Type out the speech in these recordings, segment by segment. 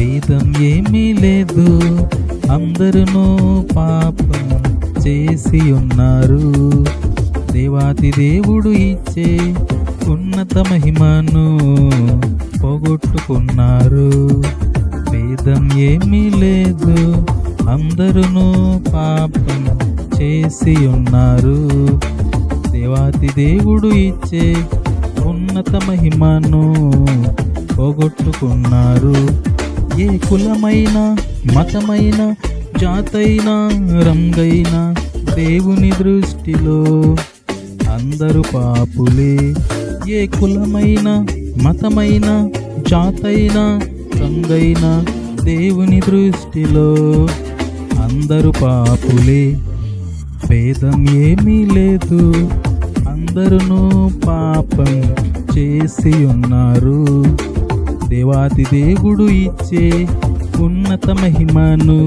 ఏమీ లేదు. అందరూ పాపం చేసి ఉన్నారు. దేవాతి దేవుడు ఇచ్చే ఉన్నత మహిమను పోగొట్టుకున్నారు. భేదం ఏమీ లేదు. అందరూ పాపం చేసి ఉన్నారు. దేవాతి దేవుడు ఇచ్చే ఉన్నత మహిమను పోగొట్టుకున్నారు. ఏ కులమైన మతమైన జాతైన రంగైన దేవుని దృష్టిలో అందరూ పాపులే. ఏ కులమైన మతమైన జాతైన రంగైన దేవుని దృష్టిలో అందరూ పాపులే. భేదం ఏమీ లేదు అందరూ పాపం చేసి ఉన్నారు. దేవాది దేవుడు ఇచ్చే ఉన్నత మహిమను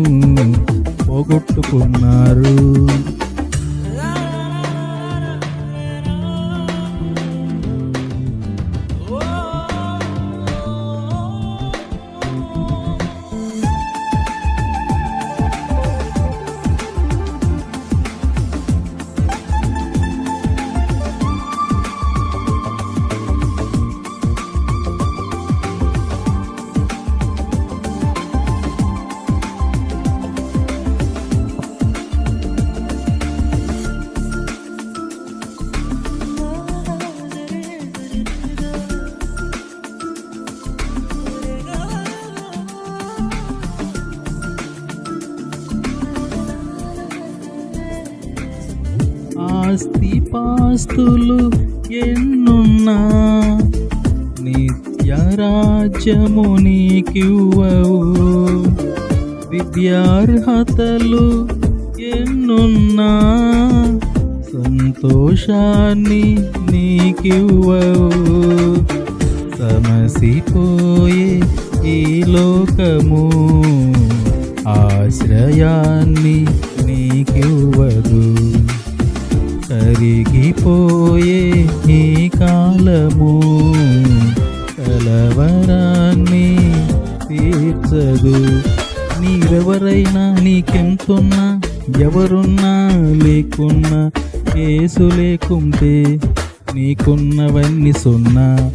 పోగొట్టుకున్నారు. ఆస్తి పాస్తులు ఎన్నున్నా? నిత్య రాజ్యము నీకివ్వవు. విద్యార్హతలు ఎన్నున్నా? సంతోషాన్ని నీకివ్వవు. సమసిపోయే ఈ లోకము ఆశ్రయాన్ని నీకివ్వదు. కరిగిపోయే ఈ కాలము కలవరాన్ని తీర్చదు. నీవెవరైనా నీకెంతున్నా ఎవరున్నా లేకున్నా కేసు లేకుంటే నీకున్నవన్నీ సున్నా.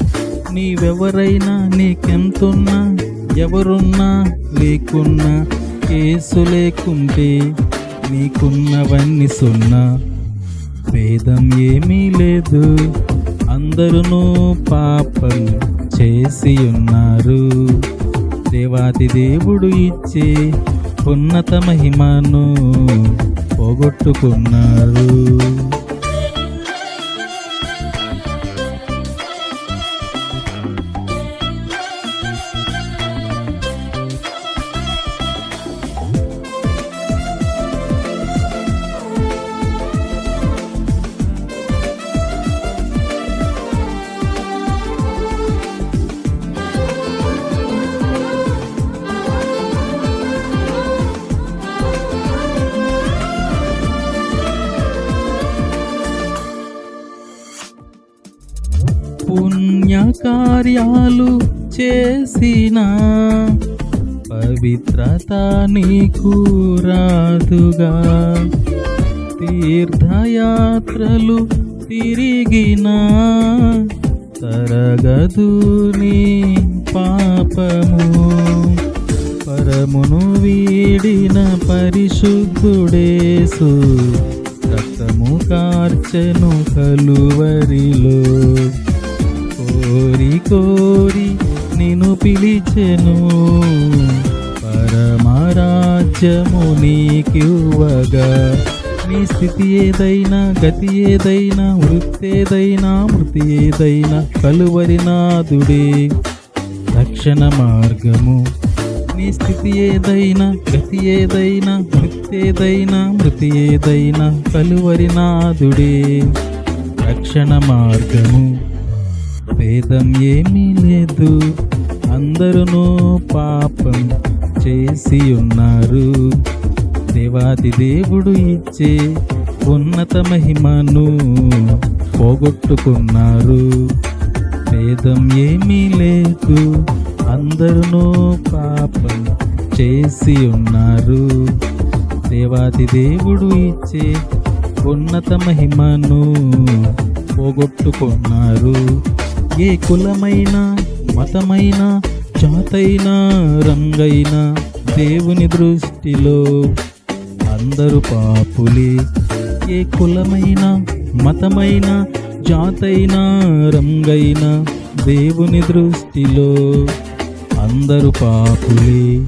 నీవెవరైనా నీకెంతున్నా ఎవరున్నా లేకున్నా కేసు లేకుంటే నీకున్నవన్నీ సున్నా. భేదం ఏమీ లేదు. అందరూ పాపం చేసి ఉన్నారు. దేవాది దేవుడు ఇచ్చే ఉన్నత మహిమను పోగొట్టుకున్నారు. పుణ్యకార్యాలు చేసిన పవిత్రత నీకు రాదుగా. తీర్థయాత్రలు తిరిగిన తరగదు నీ పాపము. పరమును వీడిన పరిశుద్ధుడేసు రక్తము కార్చెను కలువరిలో. కోరి కోరి నిన్ను పిలిచెను. పరమరాజ్యము నీకివ్వగా. నీ స్థితి ఏదైనా గతి ఏదైనా వృత్తి ఏదైనా మృతి ఏదైనా కలువరి నాదుడే. రక్షణ మార్గము. నీ స్థితి ఏదైనా గతి ఏదైనా వృత్తి ఏదైనా మృతి ఏదైనా కలువరి నాదుడే. రక్షణ మార్గము. భేదం ఏమీ లేదు. అందరూ పాపం చేసి ఉన్నారు దేవాది దేవుడు ఇచ్చే ఉన్నత మహిమను పోగొట్టుకున్నారు. భేదం ఏమీ లేదు. అందరూ పాపం చేసి ఉన్నారు దేవాది దేవుడు ఇచ్చే ఉన్నత మహిమను పోగొట్టుకున్నారు. ఏ కులమైన మతమైన జాతైన రంగైన దేవుని దృష్టిలో అందరూ పాపులే. ఏ కులమైన మతమైన జాతైన రంగైన దేవుని దృష్టిలో అందరూ పాపులే.